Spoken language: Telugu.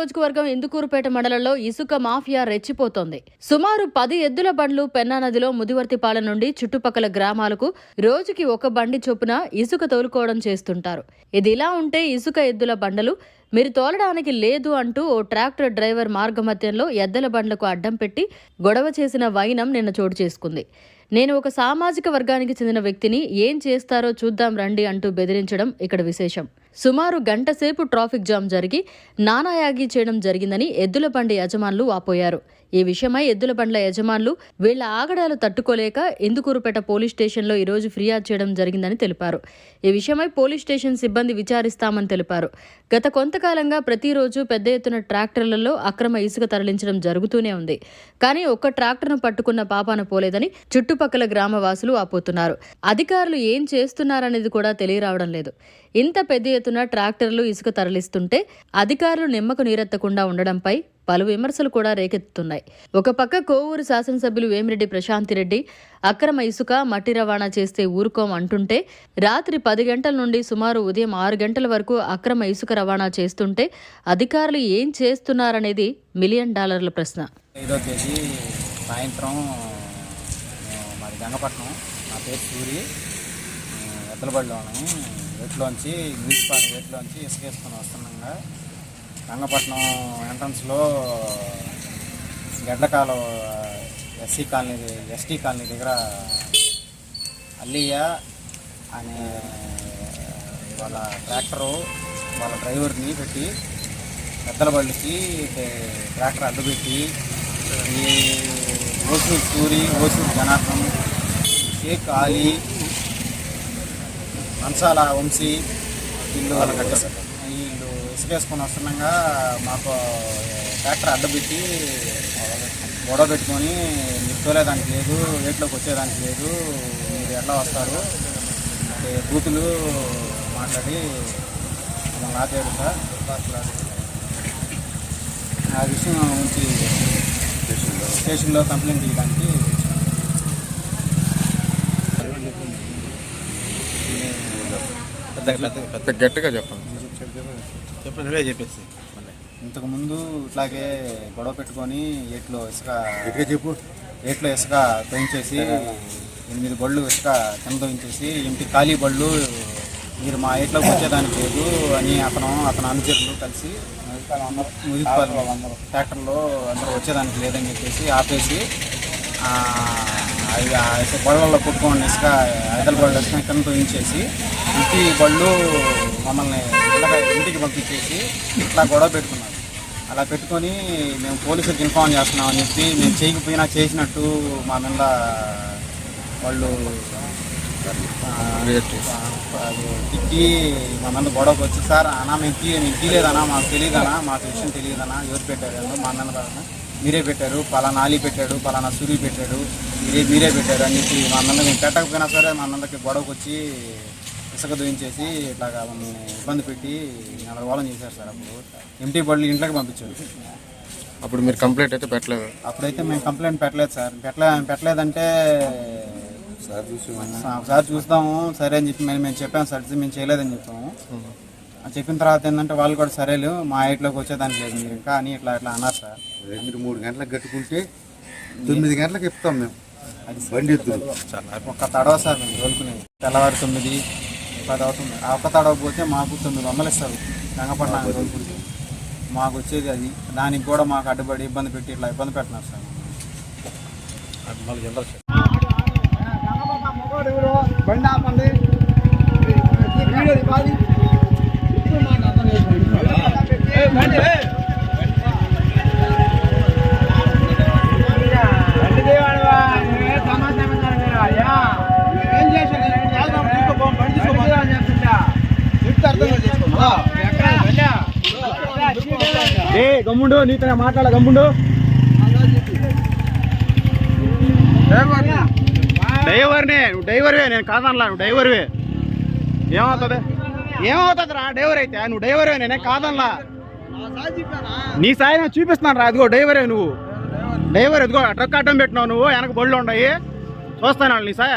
నియోజకవర్గం ఇందుకూరుపేట మండలంలో ఇసుక మాఫియా రెచ్చిపోతోంది. సుమారు పది ఎద్దుల బండ్లు పెన్నా నదిలో ముదివర్తిపాలెం నుండి చుట్టుపక్కల గ్రామాలకు రోజుకి ఒక బండి చొప్పున ఇసుక తోలుకోవడం చేస్తుంటారు. ఇది ఇలా ఉంటే ఇసుక ఎద్దుల బండలు మీరు తోలడానికి లేదు అంటూ ఓ ట్రాక్టర్ డ్రైవర్ మార్గమధ్యంలో ఎద్దల బండ్లకు అడ్డం పెట్టి గొడవ చేసిన వైనం నిన్న చోటు చేసుకుంది. నేను ఒక సామాజిక వర్గానికి చెందిన వ్యక్తిని ఏం చేస్తారో చూద్దాం రండి అంటూ బెదిరించడం ఇక్కడ విశేషం. సుమారు గంటసేపు ట్రాఫిక్ జామ్ జరిగి నానాయాగి చేయడం జరిగిందని ఎద్దుల బండి యజమానులు వాపోయారు ఈ విషయమై ఎద్దుల బండ్ల యజమానులు వీళ్ళ ఆగడాలు తట్టుకోలేక ఇందుకూరుపేట పోలీస్ స్టేషన్లో ఈరోజు ఫిర్యాదు చేయడం జరిగిందని తెలిపారు. ఈ విషయమై పోలీస్ స్టేషన్ సిబ్బంది విచారిస్తామని తెలిపారు. గత కొంతకాలంగా ప్రతిరోజు పెద్ద ఎత్తున ట్రాక్టర్లలో అక్రమ ఇసుక తరలించడం జరుగుతూనే ఉంది. కానీ ఒక్క ట్రాక్టర్ను పట్టుకున్న పాపాన పోలేదని చుట్టుపక్కల గ్రామవాసులు ఆపోతున్నారు. అధికారులు ఏం చేస్తున్నారనేది కూడా తెలియరావడం లేదు. ఇంత పెద్ద ఎత్తున ట్రాక్టర్లు ఇసుక తరలిస్తుంటే అధికారులు నిమ్మకు నీరెత్తకుండా ఉండడంపై పలు విమర్శలు కూడా రేకెత్తుతున్నాయి. ఒక పక్క కోవూరు శాసనసభ్యులు వేమిరెడ్డి ప్రశాంతిరెడ్డి అక్రమ ఇసుక మట్టి రవాణా చేస్తే ఊరుకోం అంటుంటే రాత్రి పది గంటల నుండి సుమారు ఉదయం ఆరు గంటల వరకు అక్రమ ఇసుక రవాణా చేస్తుంటే అధికారులు ఏం చేస్తున్నారనేది మిలియన్ డాలర్ల ప్రశ్న. ఐదో తేదీ సాయంత్రం మాది గంగపట్నం. నా పేరు సూరి. గేట్లోంచి ఏట్లోంచి మున్సిపాల్ ఇసుకేసుకొని ఇసుక వస్తుండగా రంగపట్నం ఎంట్రన్స్లో గడ్డకాల ఎస్సీ కాలనీ ఎస్టీ కాలనీ దగ్గర అల్లయ్య అనే వాళ్ళ ట్రాక్టరు వాళ్ళ డ్రైవర్ని పెట్టి పెద్దల బళ్ళకి ట్రాక్టర్ అడ్డుపెట్టి ఈ ఓసూరు సూరి ఓసూరు జనార్దన్ షేక్ ఆలీ మంచాల వంశీ వీళ్ళు వీళ్ళు ఇసుకేసుకొని వస్తుండగా మాకు ట్రాక్టర్ అడ్డబెట్టి గొడవ పెట్టుకొని మీరు తోలేదానికి లేదు వేట్లోకి వచ్చేదానికి లేదు మీరు ఎట్లా వస్తారు? అంటే బూతులు మాట్లాడి మమ్మల్ని సార్. ఆ విషయం ఉంచి స్టేషన్లో కంప్లైంట్ చేయడానికి పెద్ద గట్టిగా చెప్పండి. చెప్పండి చెప్పేసి. ఇంతకుముందు ఇట్లాగే గొడవ పెట్టుకొని ఏట్లో ఇసుక గట్టిగా చెప్పు. ఏట్లో ఇసుక తోయించేసి ఎనిమిది బళ్ళు ఇసుక కింద తోయించేసి ఇంటి ఖాళీ బళ్ళు మీరు మా ఏట్లోకి వచ్చేదానికి లేదు అని అతను అతను అనుచరులు కలిసి మున్సిపల్ ట్రాక్టర్లో అందరూ వచ్చేదానికి లేదని చెప్పేసి ఆపేసి ఆ, అవి గొడవల్లో ఇసుక కొట్టుకోండి ఇసుక ఐదల బళ్ళు ఇసుక కింద తోయించేసి ఇంటి బళ్ళు మమ్మల్ని ఇంటికి పంపించేసి ఇట్లా గొడవ పెట్టుకున్నారు. అలా పెట్టుకొని మేము పోలీసులకు ఇన్ఫార్మ్ చేస్తున్నాం అని చెప్పి మేము చేయకపోయినా చేసినట్టు మా మీద వాళ్ళు అది తిట్టి మా మీద గొడవకు వచ్చి సార్ అన్నా మేము తీ మేము తీయలేదనా మాకు తెలియదనా మాకు విషయం తెలియదనా ఎవరు పెట్టారు? మా మీద మీరే పెట్టారు పలానా ఆలి పెట్టాడు పలానా సూరి పెట్టాడు మీరే మీరే పెట్టారు అని చెప్పి మా మీద మేము పెట్టకపోయినా సరే మా మీదకి గొడవకు వచ్చి ఇసుక దూయించేసి ఇట్లాగా మమ్మల్ని ఇబ్బంది పెట్టి నలగోళం చేశారు సార్ అప్పుడు. ఎంటీ బళ్ళు ఇంట్లోకి పంపించారు. అప్పుడు మీరు కంప్లైంట్ అయితే పెట్టలేదు? అప్పుడైతే మేము కంప్లైంట్ పెట్టలేదు సార్. పెట్టలే పెట్టలేదంటే సార్ చూసి సా- సార్ చూస్తాము సరే అని చెప్పి మేము మేము చెప్పాము సార్ మేము చేయలేదని చెప్పాము. చెప్పిన తర్వాత ఏంటంటే వాళ్ళు కూడా సరేలు మా హైట్లోకి వచ్చేదానికి లేదు మీరు ఇంకా అని ఇట్లా ఇట్లా అన్నారు సార్. రాత్రి మూడు గంటలకు కట్టుకుంటే తొమ్మిది గంటలకు ఇస్తాం మేము. అది బండి ఒక్క తడవ సార్ మేము తోలుకునేది. తెల్లవారు తొమ్మిది పది అవుతుంది ఆ ఒక్క తడవ పోతే మాకు తొమ్మిది వందలు ఇస్తారు. గంగపట్నం తోలుకుంటే మాకు వచ్చేది అది. దానికి కూడా మాకు అడ్డుపడి ఇబ్బంది పెట్టి ఇట్లా ఇబ్బంది పెట్టినారు సార్. గమ్ముండు నీతో మాట్లాడ గమ్ముండు. డ్రైవర్నే. నువ్వు డ్రైవర్వే నేను కాదనలా నువ్వు డ్రైవర్వే. ఏమవుతుంది? ఏమవుతుంది రా డ్రైవర్ అయితే? నువ్వు డ్రైవర్వే నేనే కాదనలా. నీ సాయి నేను చూపిస్తున్నాను రా అదిగో డ్రైవరే నువ్వు డ్రైవర్ ఎదుగో ట్రక్ అడ్డం పెట్టినావు నువ్వు వెనక బళ్ళు ఉన్నాయి. చూస్తాను నీ సాయ.